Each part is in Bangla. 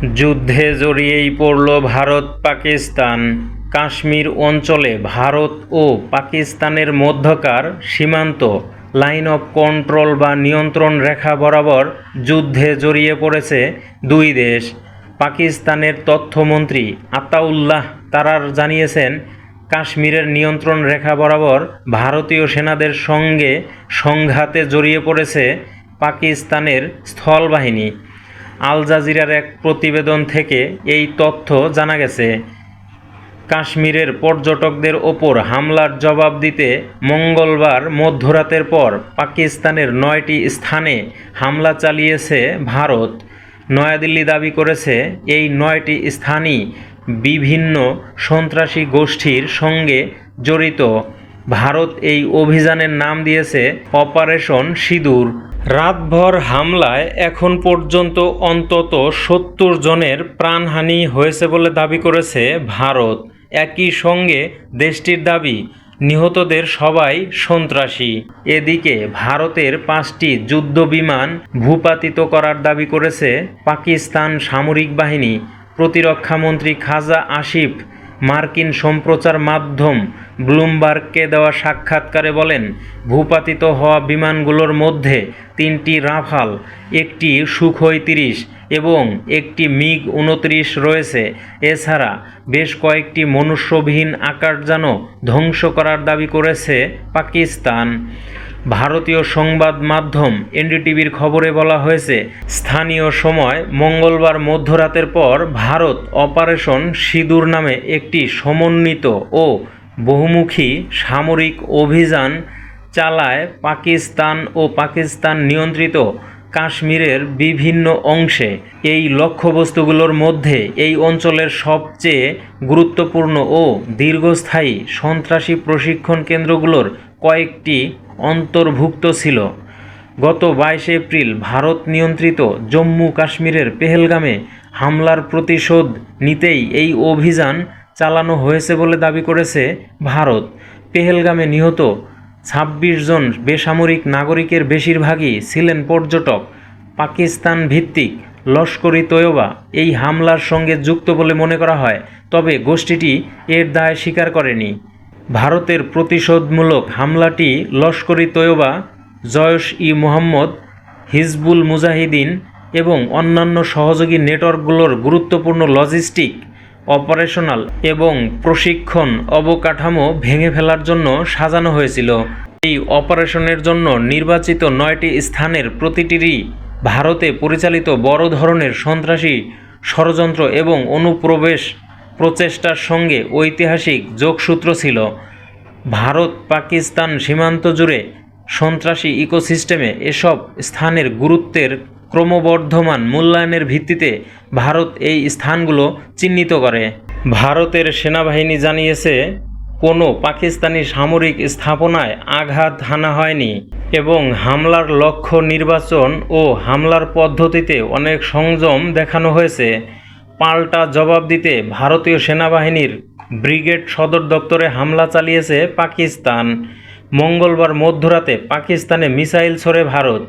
যুদ্ধে জড়িয়েই পড়ল ভারত পাকিস্তান। কাশ্মীর অঞ্চলে ভারত ও পাকিস্তানের মধ্যকার সীমান্ত, লাইন অফ কন্ট্রোল বা নিয়ন্ত্রণ রেখা বরাবর যুদ্ধে জড়িয়ে পড়েছে দুই দেশ। পাকিস্তানের তথ্যমন্ত্রী আতাউল্লাহ তারার জানিয়েছেন, কাশ্মীরের নিয়ন্ত্রণ রেখা বরাবর ভারতীয় সেনাদের সঙ্গে সংঘাতে জড়িয়ে পড়েছে পাকিস্তানের স্থলবাহিনী। আল জাজিরার এক প্রতিবেদন থেকে এই তথ্য জানা গেছে। কাশ্মীরের পর্যটকদের ওপর হামলার জবাব দিতে মঙ্গলবার মধ্যরাতের পর পাকিস্তানের নয়টি স্থানে হামলা চালিয়েছে ভারত। নয়াদিল্লি দাবি করেছে, এই নয়টি স্থানই বিভিন্ন সন্ত্রাসী গোষ্ঠীর সঙ্গে জড়িত। ভারত এই অভিযানের নাম দিয়েছে অপারেশন সিঁদুর। রাতভর হামলায় এখন পর্যন্ত অন্তত সত্তর জনের প্রাণহানি হয়েছে বলে দাবি করেছে ভারত। একই সঙ্গে দেশটির দাবি, নিহতদের সবাই সন্ত্রাসী। এদিকে ভারতের পাঁচটি যুদ্ধ বিমান ভূপাতিত করার দাবি করেছে পাকিস্তান সামরিক বাহিনী। প্রতিরক্ষামন্ত্রী খাজা আসিফ মার্কিন সম্প্রচার মাধ্যম ব্লুমবার্গকে দেওয়া সাক্ষাৎকারে বলেন, ভূপাতিত হওয়া বিমানগুলোর মধ্যে তিনটি রাফাল, একটি সুখোই তিরিশ এবং একটি মিগ উনত্রিশ রয়েছে। এছাড়া বেশ কয়েকটি মনুষ্যবিহীন আকারযান ধ্বংস করার দাবি করেছে পাকিস্তান। ভারতীয় সংবাদ মাধ্যম এনডিটিভির খবরে বলা হয়েছে, স্থানীয় সময় মঙ্গলবার মধ্যরাতের পর ভারত অপারেশন সিঁদুর নামে একটি সমন্বিত ও বহুমুখী সামরিক অভিযান চালায় পাকিস্তান ও পাকিস্তান নিয়ন্ত্রিত কাশ্মীরের বিভিন্ন অংশে। এই লক্ষ্যবস্তুগুলোর মধ্যে এই অঞ্চলের সবচেয়ে গুরুত্বপূর্ণ ও দীর্ঘস্থায়ী সন্ত্রাসী প্রশিক্ষণ কেন্দ্রগুলোর কয়েকটি অন্তর্ভুক্ত ছিল। গত বাইশে এপ্রিল ভারত নিয়ন্ত্রিত জম্মু কাশ্মীরের পেহেলগামে হামলার প্রতিশোধ নিতেই এই অভিযান চালানো হয়েছে বলে দাবি করেছে ভারত। পেহেলগামে নিহত ছাব্বিশ জন বেসামরিক নাগরিকের বেশিরভাগই ছিলেন পর্যটক। পাকিস্তান ভিত্তিক লস্করি তৈয়বা এই হামলার সঙ্গে যুক্ত বলে মনে করা হয়, তবে গোষ্ঠীটি এর দায় স্বীকার করেনি। ভারতের প্রতিশোধমূলক হামলাটি লস্করি তৈয়বা জয়শ ই মোহাম্মদ, হিজবুল মুজাহিদিন এবং অন্যান্য সহযোগী নেটওয়ার্কগুলোর গুরুত্বপূর্ণ লজিস্টিক, অপারেশনাল এবং প্রশিক্ষণ অবকাঠামো ভেঙে ফেলার জন্য সাজানো হয়েছিল। এই অপারেশনের জন্য নির্বাচিত নয়টি স্থানের প্রতিটিরই ভারতে পরিচালিত বড় ধরনের সন্ত্রাসী, ষড়যন্ত্র এবং অনুপ্রবেশ প্রচেষ্টার সঙ্গে ঐতিহাসিক যোগসূত্র ছিল ভারত পাকিস্তান সীমান্ত জুড়ে সন্ত্রাসী ইকোসিস্টেমে এসব স্থানের গুরুত্বের ক্রমবর্ধমান মূল্যায়নের ভিত্তিতে ভারত এই স্থানগুলো চিহ্নিত করে। ভারতের সেনাবাহিনী জানিয়েছে, কোনো পাকিস্তানি সামরিক স্থাপনায় আঘাত হানা হয়নি এবং হামলার লক্ষ্য নির্বাচন ও হামলার পদ্ধতিতে অনেক সংযম দেখানো হয়েছে। পাল্টা জবাব দিতে ভারতীয় সেনাবাহিনীর ব্রিগেড সদর দপ্তরে হামলা চালিয়েছে পাকিস্তান। মঙ্গলবার মধ্যরাতে পাকিস্তানে মিসাইল ছড়ে ভারত।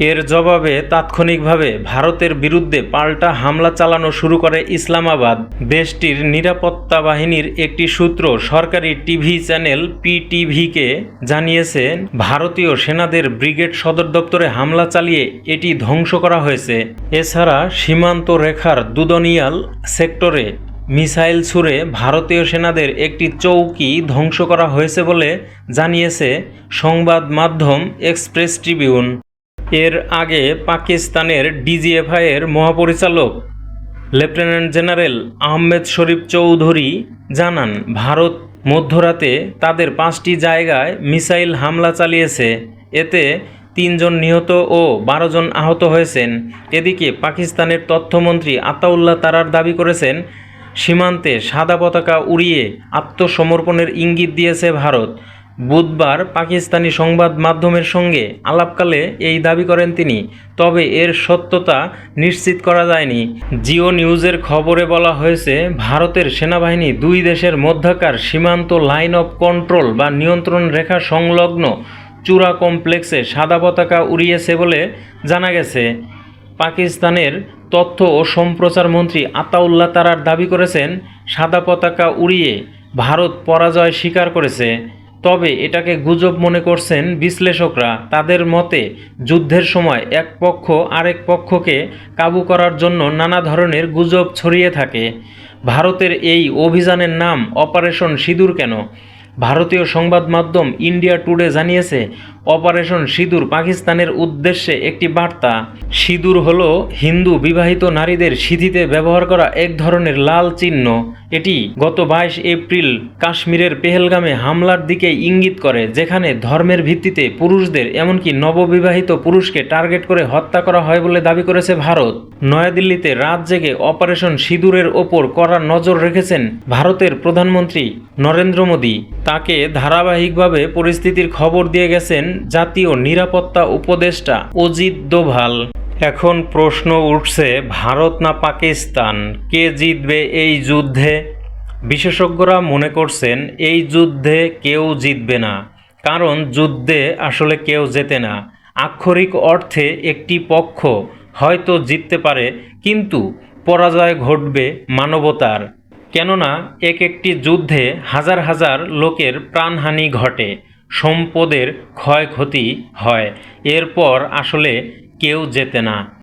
এর জবাবে তাৎক্ষণিকভাবে ভারতের বিরুদ্ধে পাল্টা হামলা চালানো শুরু করে ইসলামাবাদ। দেশটির নিরাপত্তা বাহিনীর একটি সূত্র সরকারি টিভি চ্যানেল পিটিভিকে জানিয়েছে, ভারতীয় সেনাদের ব্রিগেড সদর দপ্তরে হামলা চালিয়ে এটি ধ্বংস করা হয়েছে। এছাড়া সীমান্ত রেখার দুদনিয়াল সেক্টরে মিসাইল ছুড়ে ভারতীয় সেনাদের একটি চৌকি ধ্বংস করা হয়েছে বলে জানিয়েছে সংবাদ মাধ্যম এক্সপ্রেস ট্রিবিউন। এর আগে পাকিস্তানের ডিজিএফআইয়ের মহাপরিচালক, লেফটেন্যান্ট জেনারেল আহমেদ শরীফ চৌধুরী জানান, ভারত মধ্যরাতে তাদের পাঁচটি জায়গায় মিসাইল হামলা চালিয়েছে। এতে তিনজন নিহত ও বারো জন আহত হয়েছেন। এদিকে পাকিস্তানের তথ্যমন্ত্রী আতাউল্লাহ তারার দাবি করেছেন, সীমান্তে সাদা পতাকা উড়িয়ে আত্মসমর্পণের ইঙ্গিত দিয়েছে ভারত। বুধবার পাকিস্তানি সংবাদ মাধ্যমের সঙ্গে আলাপকালে এই দাবি করেন তিনি, তবে এর সত্যতা নিশ্চিত করা যায়নি। জিও নিউজের খবরে বলা হয়েছে, ভারতের সেনাবাহিনী দুই দেশের মধ্যকার সীমান্ত লাইন অফ কন্ট্রোল বা নিয়ন্ত্রণ রেখা সংলগ্ন চূড়া কমপ্লেক্সে সাদা পতাকা উড়িয়েছে বলে জানা গেছে। পাকিস্তানের তথ্য ও সম্প্রচার মন্ত্রী আতাউল্লাহ তারার দাবি করেছেন, সাদা পতাকা উড়িয়ে ভারত পরাজয় স্বীকার করেছে। তবে এটাকে গুজব মনে করছেন বিশ্লেষকরা। তাদের মতে, যুদ্ধের সময় এক পক্ষ আরেক পক্ষকে কাবু করার জন্য নানা ধরনের গুজব ছড়িয়ে থাকে। ভারতের এই অভিযানের নাম, অপারেশন সিঁদুর কেন? ভারতীয় সংবাদ মাধ্যম ইন্ডিয়া টুডে জানিয়েছে, অপারেশন সিঁদুর পাকিস্তানের উদ্দেশ্যে একটি বার্তা। সিঁদুর হল হিন্দু বিবাহিত নারীদের সিঁথিতে ব্যবহার করা এক ধরনের লাল চিহ্ন। এটি গত বাইশ এপ্রিল কাশ্মীরের পেহেলগামে হামলার দিকে ইঙ্গিত করে, যেখানে ধর্মের ভিত্তিতে পুরুষদের এমনকি নববিবাহিত পুরুষকে টার্গেট করে হত্যা করা হয় বলে দাবি করেছে ভারত। নয়াদিল্লিতে রাত জেগে অপারেশন সিঁদুরের ওপর কড়া নজর রেখেছেন ভারতের প্রধানমন্ত্রী নরেন্দ্র মোদী। তাকে ধারাবাহিকভাবে পরিস্থিতির খবর দিয়ে গেছেন জাতীয় নিরাপত্তা উপদেষ্টা অজিত দোভাল। এখন প্রশ্ন উঠছে, ভারত না পাকিস্তান? কে জিতবে এই যুদ্ধে? বিশেষজ্ঞরা মনে করছেন, এই যুদ্ধে কেউ জিতবে না। কারণ যুদ্ধে আসলে কেউ জেতে না। আক্ষরিক অর্থে একটি পক্ষ হয়তো জিততে পারে, কিন্তু পরাজয় ঘটবে মানবতার। কেননা এক একটি যুদ্ধে হাজার হাজার লোকের প্রাণহানি ঘটে, সম্পদের ক্ষয়ক্ষতি হয়। এরপর আসলে কেউ যেতে না।